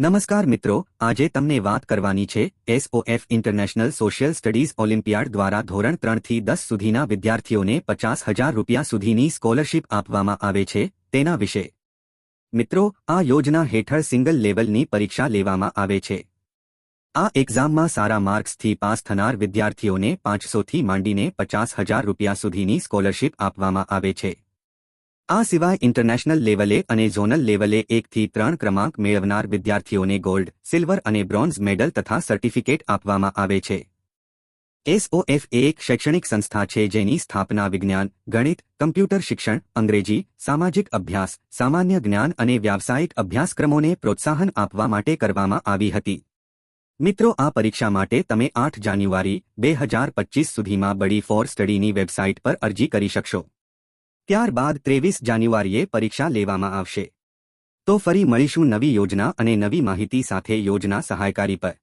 નમસ્કાર મિત્રો, આજે તમને વાત કરવાની છે SOF International Social Studies Olympiad દ્વારા ધોરણ ત્રણથી દસ સુધીના વિદ્યાર્થીઓને પચાસ હજાર રૂપિયા સુધીની સ્કોલરશીપ આપવામાં આવે છે તેના વિશે. મિત્રો, આ યોજના હેઠળ સિંગલ લેવલની પરીક્ષા લેવામાં આવે છે. આ એક્ઝામમાં સારા માર્ક્સથી પાસ થનાર વિદ્યાર્થીઓને પાંચસોથી માંડીને પચાસ હજાર રૂપિયા સુધીની સ્કોલરશીપ આપવામાં આવે છે. આ સિવાય ઇન્ટરનેશનલ લેવલે અને ઝોનલ લેવલે એકથી ત્રણ ક્રમાંક મેળવનાર વિદ્યાર્થીઓને ગોલ્ડ, સિલ્વર અને બ્રોન્ઝ મેડલ તથા સર્ટિફિકેટ આપવામાં આવે છે. એસઓએફ એક શૈક્ષણિક સંસ્થા છે જેની સ્થાપના વિજ્ઞાન, ગણિત, કમ્પ્યુટર શિક્ષણ, અંગ્રેજી, સામાજિક અભ્યાસ, સામાન્ય જ્ઞાન અને વ્યાવસાયિક અભ્યાસક્રમોને પ્રોત્સાહન આપવા માટે કરવામાં આવી હતી. મિત્રો, આ પરીક્ષા માટે તમે આઠ જાન્યુઆરી, બે હજાર સુધીમાં બડી ફોર સ્ટડીની વેબસાઇટ પર અરજી કરી શકશો. ત્યારબાદ ત્રેવીસ જાન્યુઆરીએ પરીક્ષા લેવામાં આવશે. તો ફરી મળીશું નવી યોજના અને નવી માહિતી સાથે યોજના સહાયકારી પર.